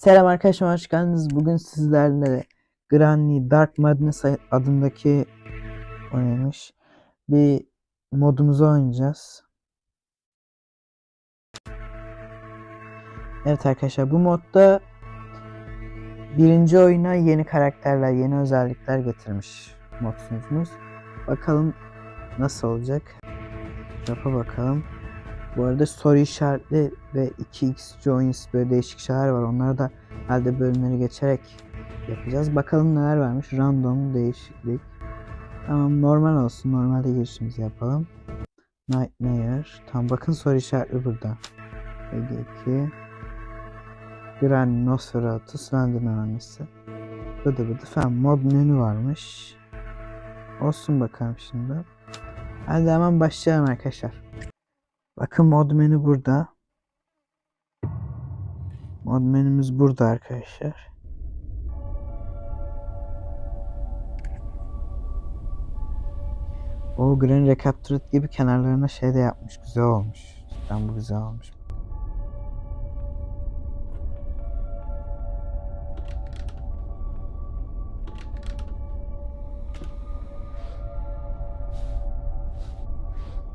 Selam arkadaşlar hoş geldiniz. Bugün sizlerle Granny Dark Madness adındaki oynamış bir modumuzu oynayacağız. Evet arkadaşlar bu modda birinci oyuna yeni karakterler, yeni özellikler getirmiş mod sunucumuz. Bakalım nasıl olacak. Yapa bakalım. Bu arada soru işaretli ve 2x joins böyle değişik şeyler var. Onları da halde bölümleri geçerek yapacağız. Bakalım neler varmış. Random değişiklik. Tamam normal olsun. Normalde girişimizi yapalım. Nightmare. Tam bakın soru işaretli burada. EG2 Granny Nosferatu Slenderman annesi. Bıdı bıdı falan mod menü varmış. Olsun bakalım şimdi. Hadi hemen başlayalım arkadaşlar. Bakın mod menü burada. Mod menümüz burada arkadaşlar. O Green Recaptured gibi kenarlarına şey de yapmış. Güzel olmuş. Cidden bu güzel olmuş.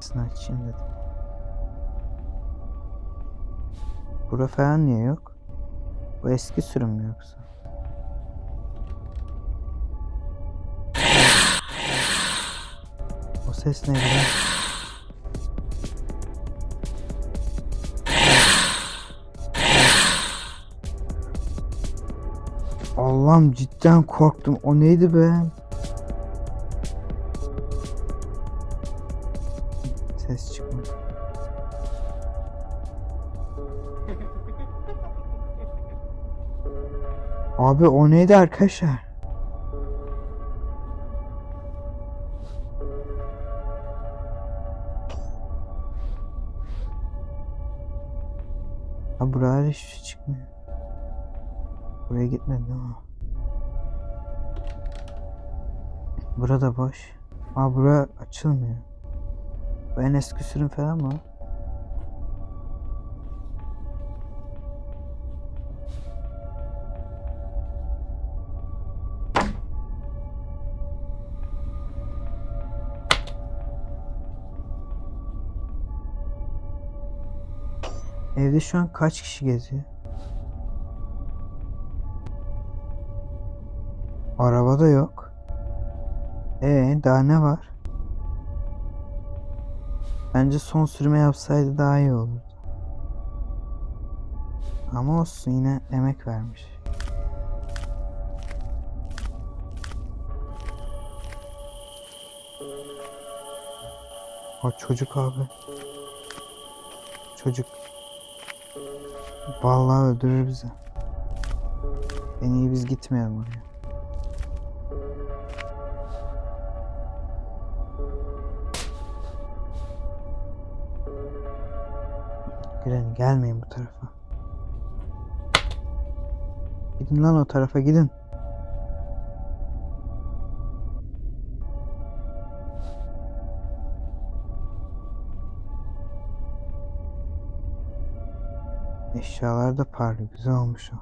Sını açayım dedim. Bura falan niye yok? Bu eski sürüm mü yoksa? O ses neydi lan? Allah'ım cidden korktum. O neydi be? Ses çıkmadı. Abi o neydi arkadaşlar? Ha buralar hiçbir şey çıkmıyor. Buraya gitmedim ama. Burada boş. Aa bura açılmıyor. Bu en eski sürüm falan mı? Evde şu an kaç kişi geziyor? Araba da yok. Ee, daha ne var? Bence son sürme yapsaydı daha iyi olurdu. Ama olsun yine emek vermiş. O çocuk abi. Çocuk. Vallahi öldürür bizi. En iyi biz gitmeyelim oraya. Gelen gelmeyin bu tarafa. Gidin lan o tarafa gidin. Eşyalar da parlıyor. Güzel olmuş o.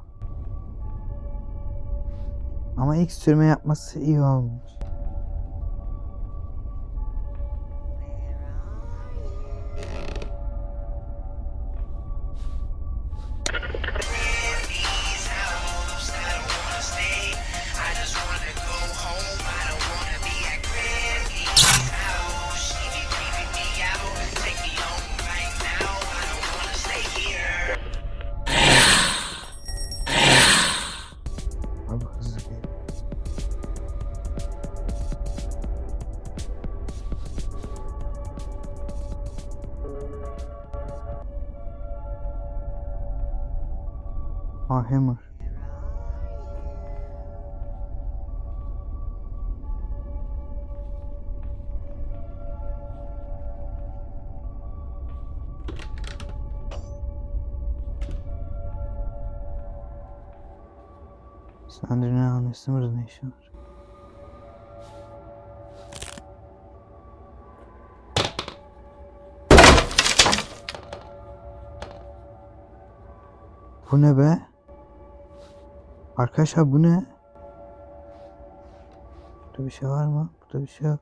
Ama ilk sürme yapması iyi olmuş. Ah Hammer. Sandrine annesi burada ne işi var? Bu ne be? Arkadaşlar bu ne? Burada bir şey var mı? Burada bir şey yok.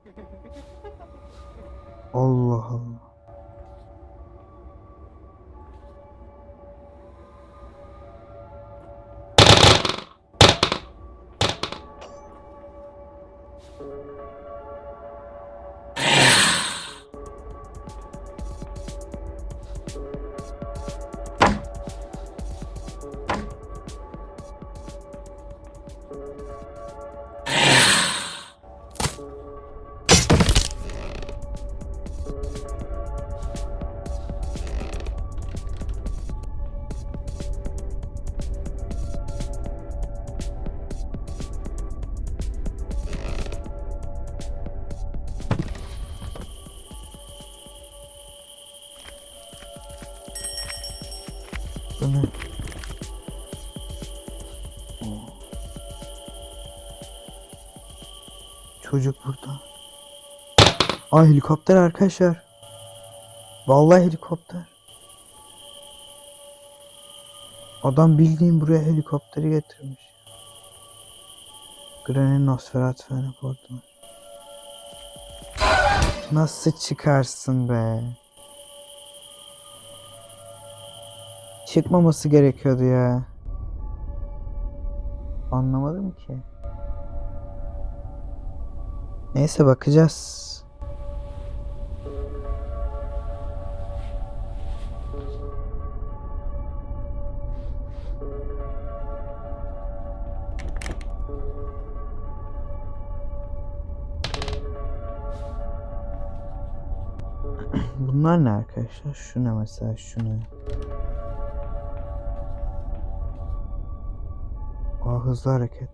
Allah Allah. Bu ne? Oo. Çocuk burada. Aa helikopter arkadaşlar. Vallahi helikopter. Adam bildiğin buraya helikopteri getirmiş. Granny Nosferatu falan korktular. Nasıl çıkarsın be? Çıkmaması gerekiyordu ya. Anlamadım ki. Neyse bakacağız. Bunlar ne arkadaşlar? Şu ne mesela? Şu ne? Hızlı hareket.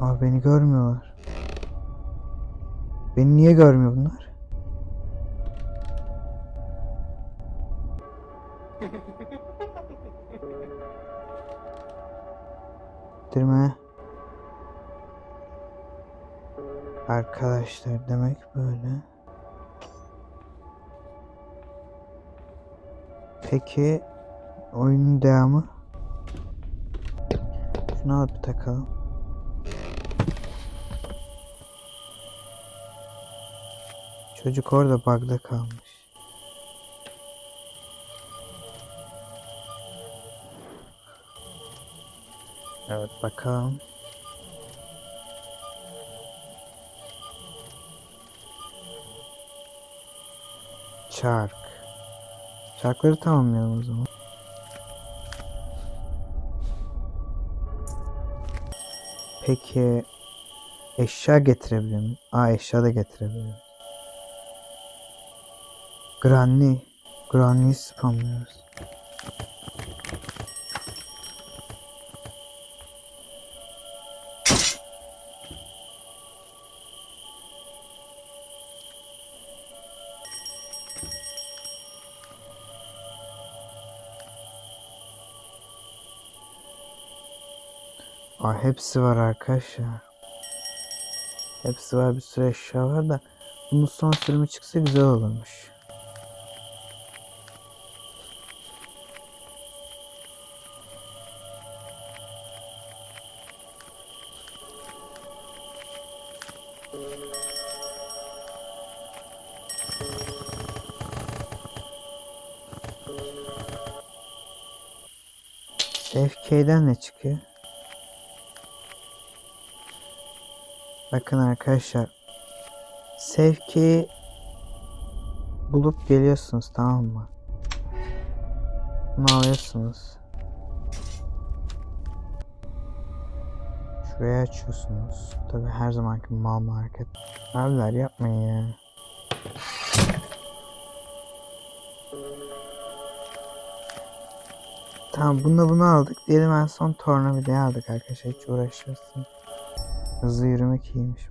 Aa beni görmüyorlar. Beni niye görmüyor bunlar? Bitirme. Arkadaşlar demek böyle. Peki oyunun devamı? Şunu alıp takalım. Çocuk orada bug'da kalmış. Evet bakalım. Çark. Çarkları tamamlayalım o zaman. Peki eşya getirebilir miyim? Aa eşya da getirebilirim. Granny. Granny'yi spamlıyoruz. Aa, hepsi var arkadaşlar. Hepsi var bir sürü eşya var da bunun son sürümü çıksa güzel olurmuş. FK'den ne çıkıyor? Bakın arkadaşlar. Sevki bulup geliyorsunuz tamam mı? Bunu alıyorsunuz. Şuraya açıyorsunuz. Tabi her zamanki mal market. Abiler yapmayın ya. Tamam bununla bunu aldık. Diyelim en son tornavidayı aldık arkadaşlar. Hiç uğraşmasın. Hızlı yürümek iyiymiş.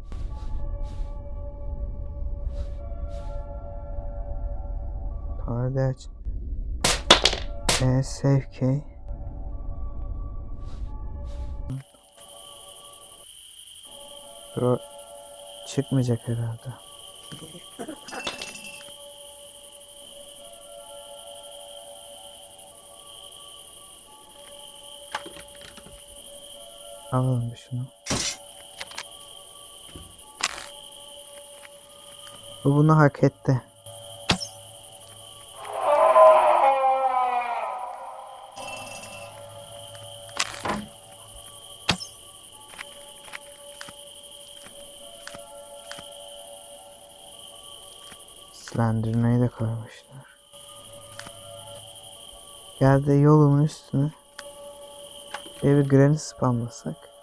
Tornavida aç. Ee, save key. Bro çıkmayacak herhalde. Alalım bir şunu. Bu bunu hak etti. Slenderman'i de koymuşlar. Geldi yolumun üstüne. Şöyle bir granny spamlasak.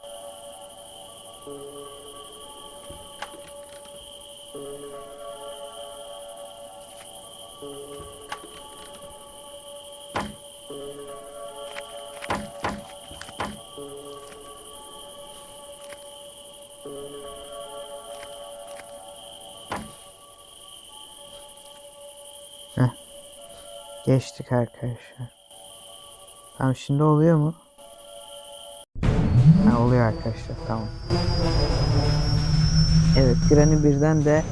Geçtik arkadaşlar. Tamam şimdi oluyor mu? Ha, oluyor arkadaşlar tamam. Evet Granny birden de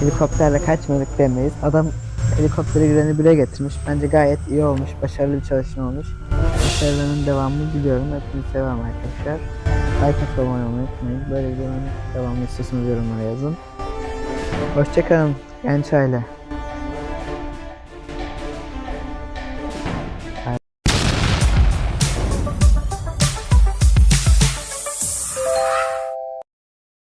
helikopterle kaçmadık demeyiz. Adam helikopteri Granny 1'e getirmiş. Bence gayet iyi olmuş. Başarılı bir çalışma olmuş. Başarılarının devamını diliyorum. Hepinizi seviyorum arkadaşlar. Like atmayı unutmayın. Böyle videoların devamını istiyorsanız yorumlara yazın. Hoşçakalın genç aile.